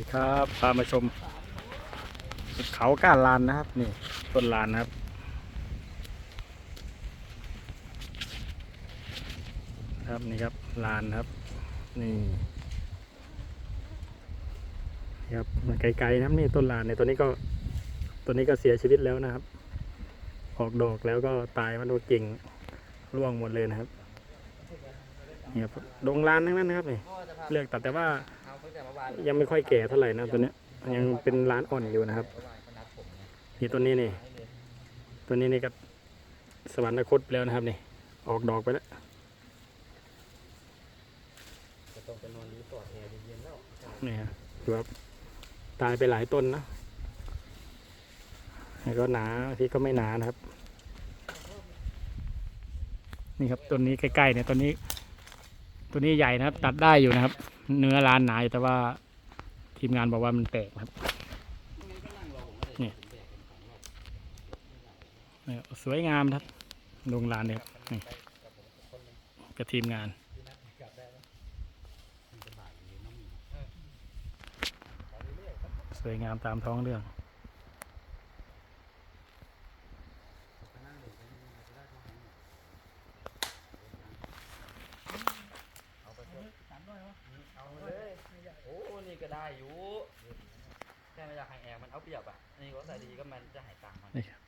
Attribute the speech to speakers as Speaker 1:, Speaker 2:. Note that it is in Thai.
Speaker 1: ดีครับพามาชมเขาก้านลานนะครับนี่ต้นลานนะครับครับนี่ครับลานครับ นี่ครับมันไกลๆนะครับนี่ต้นลานเนี่ยตัวนี้ก็ตัวนี้ก็เสียชีวิตแล้วนะครับ ออกดอกแล้วก็ตายมันโดนกิ่งร่วงหมดเลยนะครับนี่ครับดงลานทั้งนั้นนะครับนี่เลือกตัดแต่ว่า ยังไม่ค่อยแก่เท่าไหร่นะตัวเนี้ยยังเป็นร้านอ่อนอยู่นะครับ
Speaker 2: เมื่อวานเขานัดผมไง
Speaker 1: นี่ตัวนี้นี่ตัวนี้นี่ก็สวรรคตไปแล้วนะครับนี่ออกดอกไปแล้ว
Speaker 2: จะต้องไปนอนรีสอร์ทแอร์เย็นๆแล้ว
Speaker 1: นี่ครับดูครับตายไปหลายต้นนะแล้วก็หนาที่ก็ไม่หนานะครับ นี่ครับต้นนี้ใกล้ๆเนี่ยต้นนี้ ตัวนี้ใหญ่นะครับ ตัดได้อยู่นะครับ เนื้อร้านหนาอยู่แต่ว่าทีมงานบอกว่ามันแตกครับนี่สวยงามครับโรงร้านเนี่ยครับนี่กับทีมงานสวยงามตามท้องเรื่อง
Speaker 2: เอาเลยโอ้นี่ก็ได้อยู่แค่ไม่อยากให้แอร์มันเอาเปรียบอะนี่ก็ใส่ดีก็มันจะหายตังค์มัน
Speaker 1: นี่ครับ